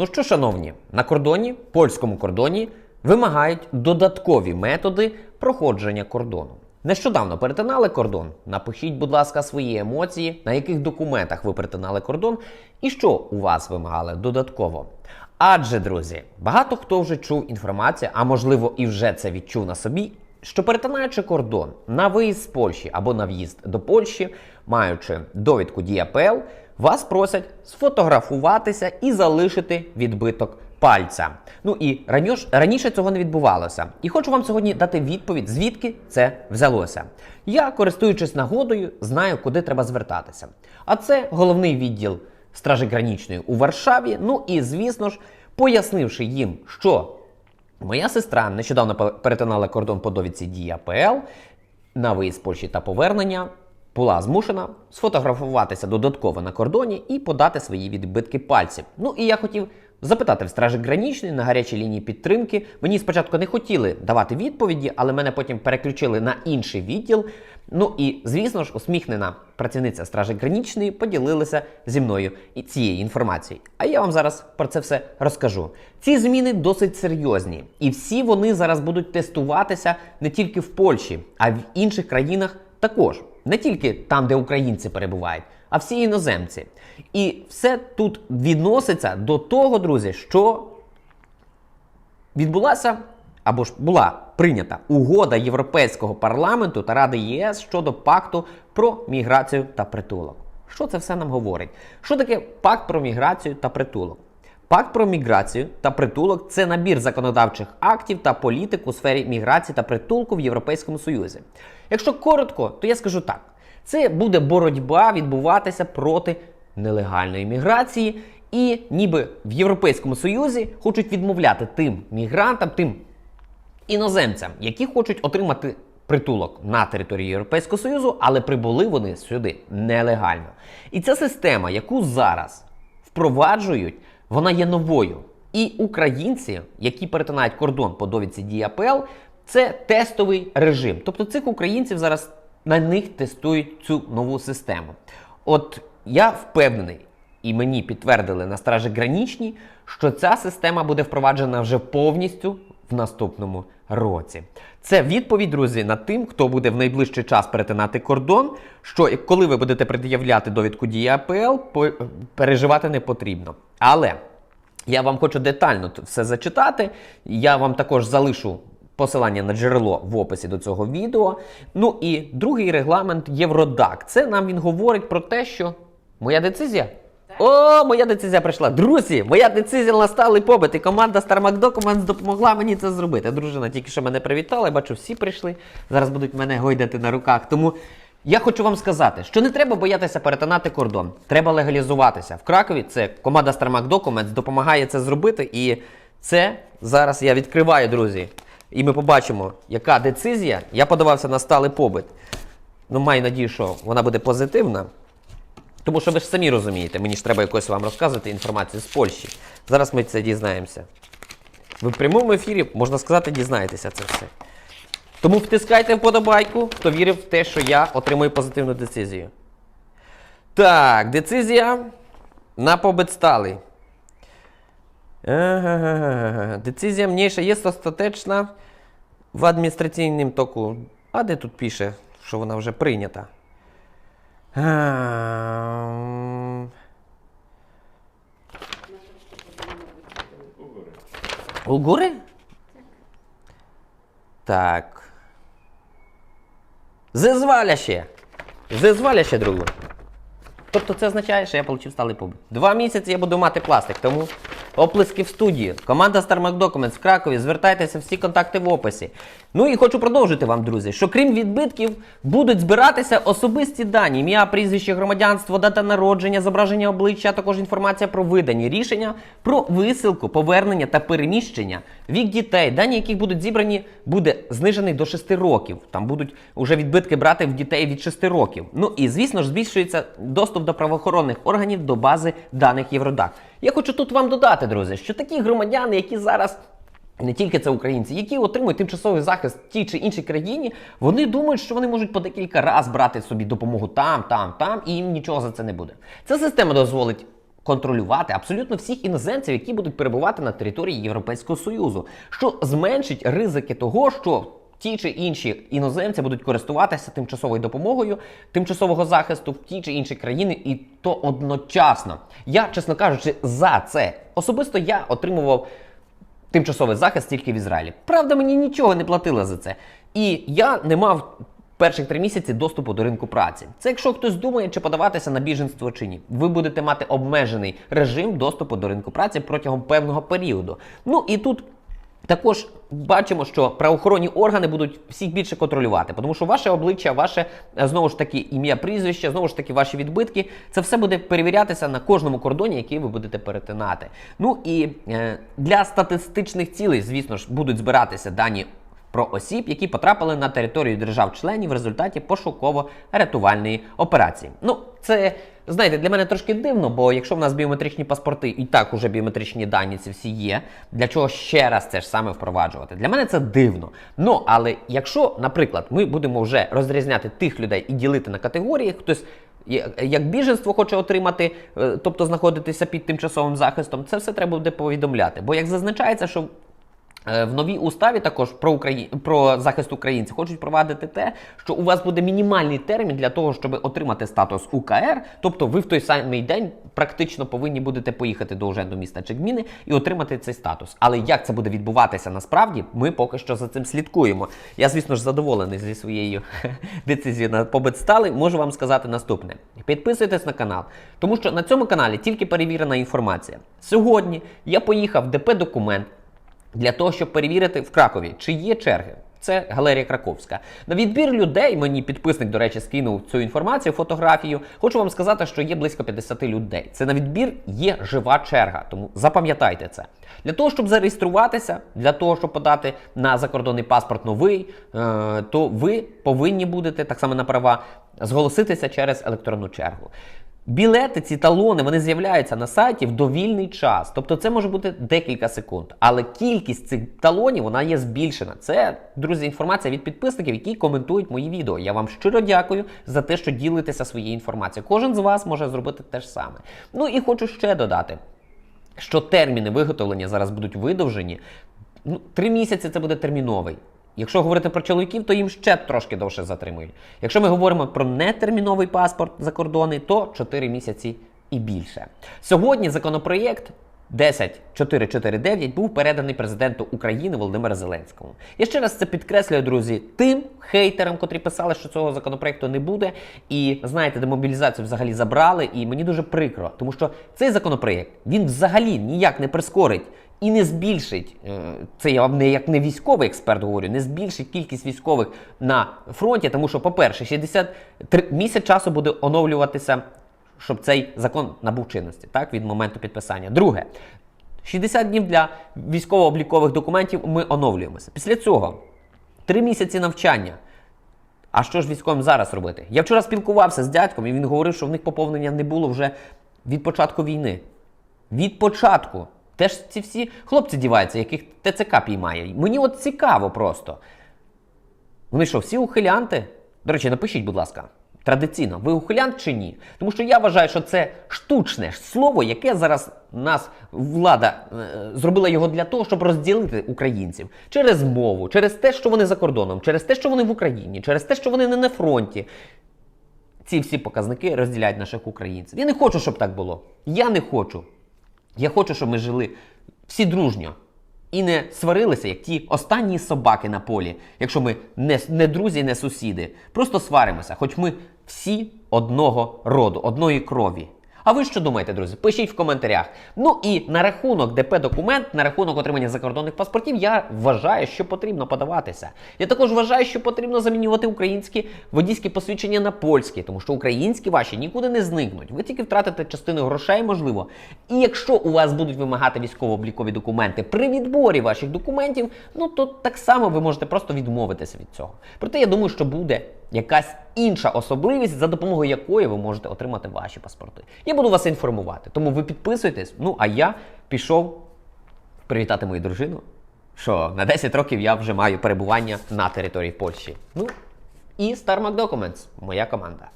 Ну що, шановні, на кордоні, польському кордоні, вимагають додаткові методи проходження кордону. Нещодавно перетинали кордон. Напишіть, будь ласка, свої емоції, на яких документах ви перетинали кордон і що у вас вимагали додатково. Адже, друзі, багато хто вже чув інформацію, а можливо і вже це відчув на собі, що перетинаючи кордон на виїзд з Польщі або на в'їзд до Польщі, маючи довідку ДІАПЛ, вас просять сфотографуватися і залишити відбиток пальця. Ну і раніше, цього не відбувалося. І хочу вам сьогодні дати відповідь, звідки це взялося. Я, користуючись нагодою, знаю, куди треба звертатися. А це головний відділ Стражі Гранічної у Варшаві. Ну і звісно ж, пояснивши їм, що Моя сестра нещодавно перетинала кордон по довідці Дія ПЛ на виїзд Польщі та повернення. Була змушена сфотографуватися додатково на кордоні і подати свої відбитки пальців. Ну і я хотів запитати в стражі гранічної на гарячій лінії підтримки. Мені спочатку не хотіли давати відповіді, але мене потім переключили на інший відділ. Ну і звісно ж, усміхнена працівниця стражі гранічної поділилася зі мною і цією інформацією. А я вам зараз про це все розкажу. Ці зміни досить серйозні, і всі вони зараз будуть тестуватися не тільки в Польщі, а й в інших країнах також. Не тільки там, де українці перебувають, а всі іноземці. І все тут відноситься до того, друзі, що відбулася або ж була прийнята угода Європейського парламенту та Ради ЄС щодо пакту про міграцію та притулок. Що це все нам говорить? Що таке пакт про міграцію та притулок? Пакт про міграцію та притулок це набір законодавчих актів та політик у сфері міграції та притулку в Європейському Союзі. Якщо коротко, то я скажу так: це буде боротьба відбуватися проти нелегальної міграції, і ніби в Європейському Союзі хочуть відмовляти тим мігрантам, тим іноземцям, які хочуть отримати притулок на території Європейського Союзу, але прибули вони сюди нелегально. І ця система, яку зараз впроваджують, вона є новою. І українці, які перетинають кордон по довідці ДІАПЛ, це тестовий режим. Тобто цих українців зараз на них тестують цю нову систему. От я впевнений, і мені підтвердили на стражі гранічні, що ця система буде впроваджена вже повністю в наступному році. Це відповідь, друзі, над тим, хто буде в найближчий час перетинати кордон. Що коли ви будете пред'являти довідку дії АПЛ, переживати не потрібно. Але я вам хочу детально все зачитати. Я вам також залишу посилання на джерело в описі до цього відео. Ну і другий регламент Євродак. Це нам він говорить про те, що моя децизія. О, моя децизія прийшла. Друзі, моя децизія на сталий побит. І команда StarMac Documents допомогла мені це зробити. Дружина тільки що мене привітала, я бачу, всі прийшли. Зараз будуть мене гойдати на руках. Тому я хочу вам сказати, що не треба боятися перетинати кордон. Треба легалізуватися. В Кракові це команда StarMac Documents допомагає це зробити. І це зараз я відкриваю, друзі. І ми побачимо, яка децизія. Я подавався на сталий побит. Ну, маю надію, що вона буде позитивна. Тому що ви ж самі розумієте, мені ж треба якось вам розказувати інформацію з Польщі. Зараз ми це дізнаємося. Ви в прямому ефірі, можна сказати, дізнаєтеся це все. Тому втискайте вподобайку, хто вірив в те, що я отримую позитивну децизію. Так, децизія на побит сталий. Ага, Децизія mniejsza jest остаточна в адміністраційному току. А де тут пише, що вона вже прийнята? Ем, У góry? Так. Зезваля ще. Зезваля ще другу. Тобто це означає, що я отримав сталий побут. Два місяці я буду мати пластик, тому оплески в студії. Команда StarMac Documents в Кракові, звертайтеся, всі контакти в описі. Ну і хочу продовжити вам, друзі, що крім відбитків будуть збиратися особисті дані, ім'я, прізвище, громадянство, дата народження, зображення обличчя, а також інформація про видані рішення, про висилку, повернення та переміщення, вік дітей, дані яких будуть зібрані, буде знижений до 6 років. Там будуть уже відбитки брати в дітей від 6 років. Ну і звісно ж збільшується доступ до правоохоронних органів до бази даних Євродак. Я хочу тут вам додати, друзі, що такі громадяни, які зараз. Не тільки це українці, які отримують тимчасовий захист в тій чи іншій країні, вони думають, що вони можуть по декілька разів брати собі допомогу там, там, там, і їм нічого за це не буде. Ця система дозволить контролювати абсолютно всіх іноземців, які будуть перебувати на території Європейського Союзу, що зменшить ризики того, що ті чи інші іноземці будуть користуватися тимчасовою допомогою, тимчасового захисту в тій чи іншій країні, і то одночасно. Я, чесно кажучи, за це особисто я отримував тимчасовий захист тільки в Ізраїлі. Правда, мені нічого не платили за це. І я не мав перших три місяці доступу до ринку праці. Це якщо хтось думає, чи подаватися на біженство чи ні. Ви будете мати обмежений режим доступу до ринку праці протягом певного періоду. Ну і тут. Також бачимо, що правоохоронні органи будуть всіх більше контролювати, тому що ваше обличчя, ваше е, знову ж таки ім'я, прізвище, знову ж таки ваші відбитки, це все буде перевірятися на кожному кордоні, який ви будете перетинати. Ну і е, для статистичних цілей, звісно ж, будуть збиратися дані про осіб, які потрапили на територію держав-членів в результаті пошуково-рятувальної операції. Ну, це знаєте, для мене трошки дивно, бо якщо в нас біометричні паспорти і так уже біометричні дані ці всі є, для чого ще раз це ж саме впроваджувати? Для мене це дивно. Ну але якщо, наприклад, ми будемо вже розрізняти тих людей і ділити на категорії, хтось. Як біженство хоче отримати, е, тобто знаходитися під тимчасовим захистом, це все треба буде повідомляти. Бо як зазначається, що В новій уставі також про Украї... про захист українців хочуть провадити те, що у вас буде мінімальний термін для того, щоб отримати статус УКР. Тобто ви в той самий день практично повинні будете поїхати до уже до міста чи і отримати цей статус. Але як це буде відбуватися насправді, ми поки що за цим слідкуємо. Я, звісно ж, задоволений зі своєю децизією на побит сталий. Можу вам сказати наступне: підписуйтесь на канал, тому що на цьому каналі тільки перевірена інформація. Сьогодні я поїхав в ДП документ для того, щоб перевірити в Кракові, чи є черги. Це галерія Краковська. На відбір людей мені підписник, до речі, скинув цю інформацію, фотографію. Хочу вам сказати, що є близько 50 людей. Це на відбір є жива черга, тому запам'ятайте це. Для того, щоб зареєструватися, для того, щоб подати на закордонний паспорт новий, е, то ви повинні будете так само на права зголоситися через електронну чергу. Білети, ці талони, вони з'являються на сайті в довільний час. Тобто це може бути декілька секунд. Але кількість цих талонів вона є збільшена. Це, друзі, інформація від підписників, які коментують мої відео. Я вам щиро дякую за те, що ділитеся своєю інформацією. Кожен з вас може зробити те ж саме. Ну і хочу ще додати, що терміни виготовлення зараз будуть видовжені. Ну, три місяці це буде терміновий. Якщо говорити про чоловіків, то їм ще трошки довше затримують. Якщо ми говоримо про нетерміновий паспорт закордонний, то 4 місяці і більше. Сьогодні законопроєкт 10449 був переданий президенту України Володимиру Зеленському. Я ще раз це підкреслюю, друзі, тим хейтерам, котрі писали, що цього законопроекту не буде. І знаєте, демобілізацію взагалі забрали. І мені дуже прикро, тому що цей законопроєкт він взагалі ніяк не прискорить і не збільшить е, це. Я вам не як не військовий експерт говорю, не збільшить кількість військових на фронті, тому що, по-перше, 63 місяць часу буде оновлюватися, щоб цей закон набув чинності, так від моменту підписання. Друге. 60 днів для військово-облікових документів ми оновлюємося. Після цього 3 місяці навчання. А що ж військовим зараз робити? Я вчора спілкувався з дядьком, і він говорив, що в них поповнення не було вже від початку війни. Від початку. Теж ці всі хлопці діваються, яких ТЦК піймає. Мені от цікаво просто. Вони що, всі ухилянти? До речі, напишіть, будь ласка, традиційно, ви ухилянт чи ні? Тому що я вважаю, що це штучне слово, яке зараз нас влада е, зробила його для того, щоб розділити українців через мову, через те, що вони за кордоном, через те, що вони в Україні, через те, що вони не на фронті. Ці всі показники розділяють наших українців. Я не хочу, щоб так було. Я не хочу. Я хочу, щоб ми жили всі дружньо і не сварилися, як ті останні собаки на полі, якщо ми не, не друзі, не сусіди. Просто сваримося, хоч ми всі одного роду, одної крові. А ви що думаєте, друзі? Пишіть в коментарях. Ну і на рахунок ДП документ, на рахунок отримання закордонних паспортів, я вважаю, що потрібно подаватися. Я також вважаю, що потрібно замінювати українські водійські посвідчення на польські, тому що українські ваші нікуди не зникнуть. Ви тільки втратите частину грошей, можливо. І якщо у вас будуть вимагати військово-облікові документи при відборі ваших документів, ну то так само ви можете просто відмовитися від цього. Проте я думаю, що буде якась інша особливість, за допомогою якої ви можете отримати ваші паспорти. Я буду вас інформувати. Тому ви підписуйтесь. Ну а я пішов привітати мою дружину, що на 10 років я вже маю перебування на території Польщі. Ну і StarMac Documents, моя команда.